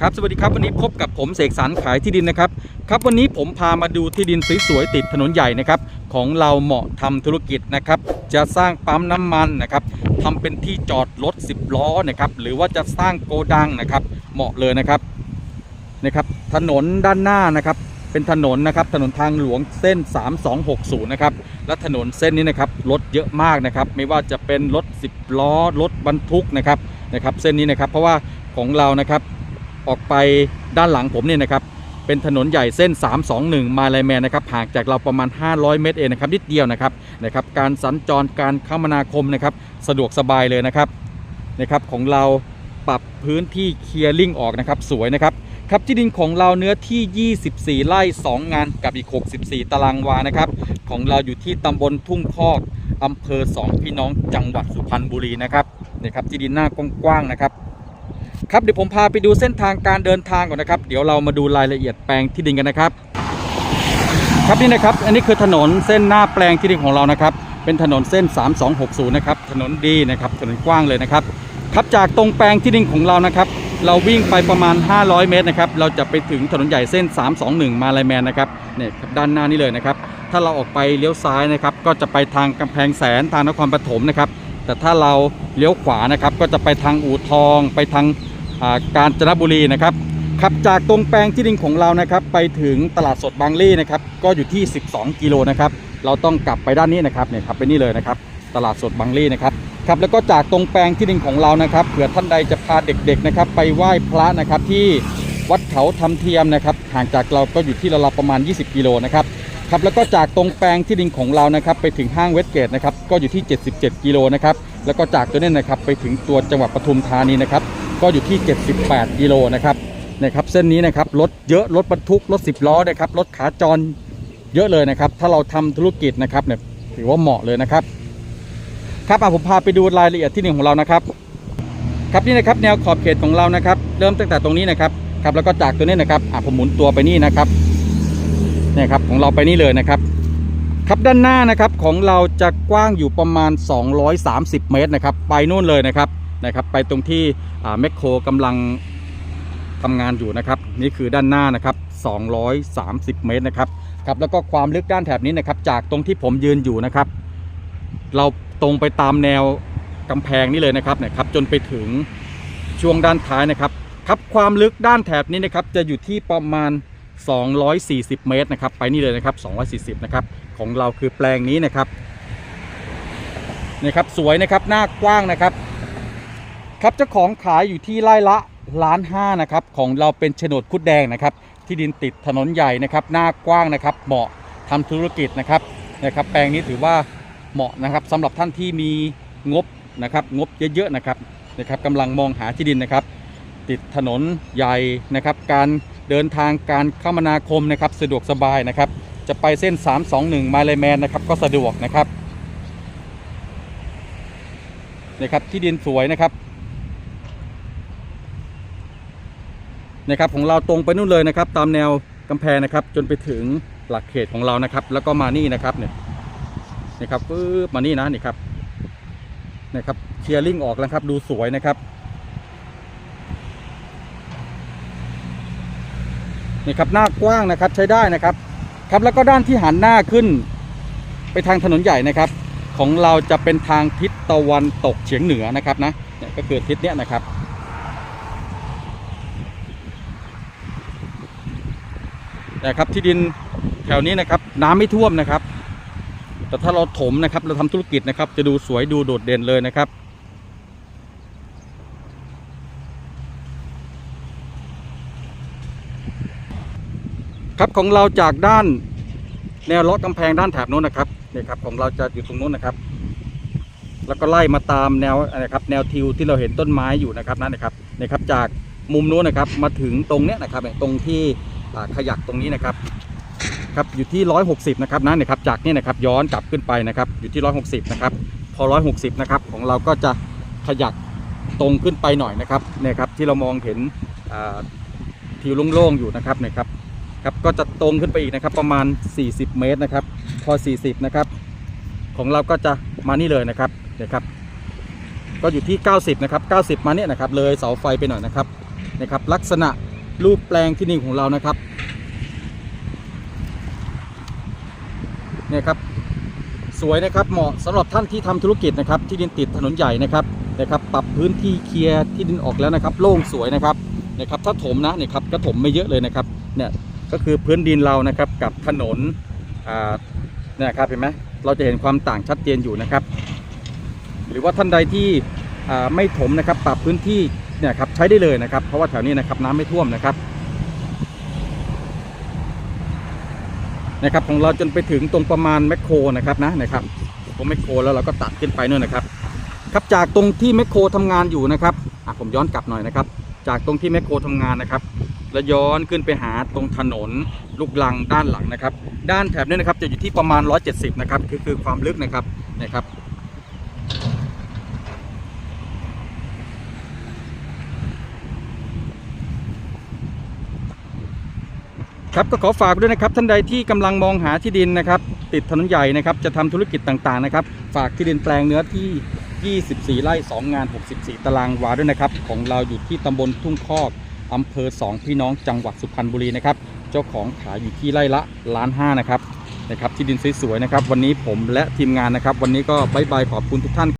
ครับสวัสดีครับวันนี้พบกับผมเสกสรรขายที่ดินนะครับครับวันนี้ผมพามาดูที่ดินสวยๆติดถนนใหญ่นะครับของเราเหมาะทำธุรกิจนะครับจะสร้างปั๊มน้ำมันนะครับทำเป็นที่จอดรถ 10 ล้อนะครับหรือว่าจะสร้างโกดังนะครับเหมาะเลยนะครับนะครับถนนด้านหน้านะครับเป็นถนนนะครับถนนทางหลวงเส้น 3260นะครับและถนนเส้นนี้นะครับรถเยอะมากนะครับไม่ว่าจะเป็นรถ 10 ล้อรถบรรทุกนะครับนะครับเส้นนี้นะครับเพราะว่าของเรานะครับ ออกไปด้านหลังผมเนี่ยนะครับเป็นถนนใหญ่เส้น 321 มาลายแมนนะครับห่างจากเราประมาณ 500 เมตรเองนะครับนิดเดียวนะครับนะครับ การสัญจรการคมนาคมนะครับสะดวกสบายเลยนะครับนะครับของเราปรับพื้นที่เคลียร์ลิงออกนะครับสวยนะครับครับที่ดินของเราเนื้อที่ 24 ไร่ 2 งานกับอีก 64 ตารางวานะครับ ของเราอยู่ที่ตำบลทุ่งคอกอำเภอสองพี่น้องจังหวัดสุพรรณบุรีนะครับนี่ครับที่ดินหน้ากว้างๆนะครับ ครับเดี๋ยวผมพาไปดูเส้นทางการเดินทางก่อนนะครับ เดี๋ยวเรามาดูรายละเอียดแปลงที่ดินกันนะครับ ครับนี่นะครับ อันนี้คือถนนเส้นหน้าแปลงที่ดินของเรานะครับ เป็นถนนเส้น 3260 นะครับ ถนนดีนะครับ ถนนกว้างเลยนะครับ ครับจากตรงแปลงที่ดินของเรานะครับ เราวิ่งไปประมาณ 500 เมตรนะครับ เราจะไปถึงถนนใหญ่เส้น 321 มาลายแมนนะครับ เนี่ยครับด้านหน้านี้เลยนะครับ ถ้าเราออกไปเลี้ยวซ้ายนะครับ ก็จะไปทางกำแพงแสนทางนครปฐมนะครับ แต่ถ้าเราเลี้ยวขวานะครับ ก็จะไปทางอู่ทอง ไปทาง กาญจนบุรีนะครับขับจากตรงแปลงที่ดินของเรานะครับ ไปถึงตลาดสดบางลี่นะครับ ก็อยู่ที่ 12 กิโลนะครับ เราต้องกลับไปด้านนี้นะครับเนี่ยครับไปนี่เลยนะครับ ตลาดสดบางลี่นะครับครับแล้วก็จากตรงแปลงที่ดินของเรานะครับเผื่อท่านใดจะพาเด็กๆนะครับ ไปไหว้พระนะครับที่วัดเขาทำเทียมนะครับห่างจากเราก็อยู่ที่เราวๆประมาณ 20 กิโลนะครับครับแล้วก็จากตรงแปลงที่ดินของเรานะครับไปถึงห้างเวสเกตนะครับก็อยู่ที่ 77 กิโลนะครับแล้วก็จากตัวนี้นะครับไปถึงตัวจังหวัดปทุมธานีนะครับ ก็อยู่ที่ 78กิโลนะครับนะครับเส้นนี้นะครับรถเยอะรถบรรทุกรถ10ล้อนะครับรถขาจรเยอะเลยนะครับ ถ้าเราทำธุรกิจนะครับเนี่ยถือว่าเหมาะเลยนะครับ ครับอะผมพาไปดูรายละเอียดที่หนึ่งของเรานะครับ ครับนี่นะครับแนวขอบเขตของเรานะครับ เริ่มตั้งแต่ตรงนี้นะครับครับแล้วก็จากตัวนี้นะครับอะผมหมุนตัวไปนี่นะครับเนี่ยครับของเราไปนี่เลยนะครับ ครับด้านหน้านะครับของเราจะกว้างอยู่ประมาณ 230 เมตรนะครับ ไปนู่นเลยนะครับ นะครับ ไปตรงที่แมคโครกำลังทำงานอยู่นะครับ นี่คือด้านหน้านะครับ 230 เมตรนะครับครับแล้วก็ความลึกด้านแถบนี้นะครับจากตรงที่ผมยืนอยู่นะครับ เราตรงไปตามแนวกำแพงนี่เลยนะครับเนี่ยครับจนไปถึงช่วงด้านท้ายนะครับครับความลึกด้านแถบนี้นะครับจะอยู่ที่ประมาณ 240 เมตรนะครับ ไปนี่เลยนะครับ 240 นะครับ ของเราคือแปลงนี้นะครับนี่ครับสวยนะครับหน้ากว้างนะครับ ครับเจ้าของขายอยู่ที่ไร่ละล้านห้านะครับของเราเป็นโฉนดคุดแดงนะครับ ที่ดินติดถนนใหญ่นะครับ หน้ากว้างนะครับ เหมาะทำธุรกิจนะครับนะครับแปลงนี้ถือว่าเหมาะนะครับสำหรับท่านที่มีงบนะครับ งบเยอะๆนะครับนะครับกำลังมองหาที่ดินนะครับ ติดถนนใหญ่นะครับ การเดินทางการคมนาคมนะครับ สะดวกสบายนะครับ จะไปเส้น 321มาเลแมนนะครับก็สะดวกนะครับนี่ครับที่ดินสวยนะครับ นะครับของเราตรงไปนู่นเลยนะครับ ตามแนวกำแพงนะครับ จนไปถึงหลักเขตของเรานะครับ แล้วก็มานี่นะครับเนี่ยนี่ครับปึ๊บมานี่นะนี่ครับนะครับเคลียร์ลิงออกแล้วครับ ดูสวยนะครับนี่ครับหน้ากว้างนะครับใช้ได้นะครับ ครับแล้วก็ด้านที่หันหน้าขึ้น ไปทางถนนใหญ่นะครับ ของเราจะเป็นทางทิศตะวันตกเฉียงเหนือนะครับนะเนี่ยก็คือทิศเนี้ยนะครับ นะครับที่ดินแถวนี้นะครับน้ำไม่ท่วมนะครับ แต่ถ้าเราถมนะครับเราทำธุรกิจนะครับ จะดูสวยดูโดดเด่นเลยนะครับ ครับของเราจากด้านแนวล็อกำแพงด้านแถบโน้นนะครับนี่ครับของเราจะอยู่ตรงโน้นนะครับ แล้วก็ไล่มาตามแนวนะครับ แนวทิวที่เราเห็นต้นไม้อยู่นะครับนั่นนะครับนี่ครับจากมุมโน้นนะครับมาถึงตรงเนี้ยนะครับตรงที่ ขยักตรงนี้นะครับครับอยู่ที่ 160 นะครับนั่นนะครับจากนี่นะครับย้อนกลับขึ้นไปนะครับอยู่ที่ 160 นะครับพอ 160 นะครับของเราก็จะขยักตรงขึ้นไปหน่อยนะครับเนี่ยครับที่เรามองเห็นทิวโล่งๆอยู่นะครับเนี่ยครับครับก็จะตรงขึ้นไปอีกนะครับประมาณ 40 เมตรนะครับพอ 40 นะครับของเราก็จะมานี่เลยนะครับเนี่ยครับก็อยู่ที่ 90 นะครับ 90 มาเนี่ยนะครับเลยเสาไฟไปหน่อยนะครับนะครับลักษณะ รูปแปลงที่ดินของเรานะครับเนี่ยครับสวยนะครับเหมาะสำหรับท่านที่ทำธุรกิจนะครับ ที่ดินติดถนนใหญ่นะครับนะครับ ปรับพื้นที่เคลียร์ที่ดินออกแล้วนะครับ โล่งสวยนะครับนะครับ ถ้าถมนะเนี่ยครับก็ถมไม่เยอะเลยนะครับเนี่ยก็คือพื้นดินเรานะครับกับถนนอ่าเนี่ยครับเห็นไหมเราจะเห็นความต่างชัดเจนอยู่นะครับ หรือว่าท่านใดที่ไม่ถมนะครับ ปรับพื้นที่ เนี่ยครับใช้ได้เลยนะครับ เพราะว่าแถวนี้นะครับน้ำไม่ท่วมนะครับนะครับของเราจนไปถึงตรงประมาณแมคโครนะครับนะนะครับตรงแมคโครแล้วเราก็ตัดขึ้นไปนู่นนะครับ ครับจากตรงที่แมคโครทำงานอยู่นะครับอะผมย้อนกลับหน่อยนะครับ จากตรงที่แมคโครทำงานนะครับ แล้วย้อนขึ้นไปหาตรงถนนลูกลังด้านหลังนะครับ ด้านแถบนี้นะครับจะอยู่ที่ประมาณ 170นะครับคือคือความลึกนะครับนะครับ ครับก็ขอฝากด้วยนะครับท่านใดที่กำลังมองหาที่ดินนะครับ ติดถนนใหญ่นะครับจะทำธุรกิจต่างๆนะครับ ฝากที่ดินแปลงเนื้อที่ 24 ไร่ 2 งาน 64 ตารางวาด้วยนะครับ ของเราอยู่ที่ตำบลทุ่งคอกอำเภอ 2 พี่น้องจังหวัดสุพรรณบุรีนะครับ เจ้าของขายอยู่ที่ไร่ละล้านห้านะครับนะครับที่ดินสวยๆนะครับ วันนี้ผมและทีมงานนะครับ วันนี้ก็บายบายขอบคุณทุกท่าน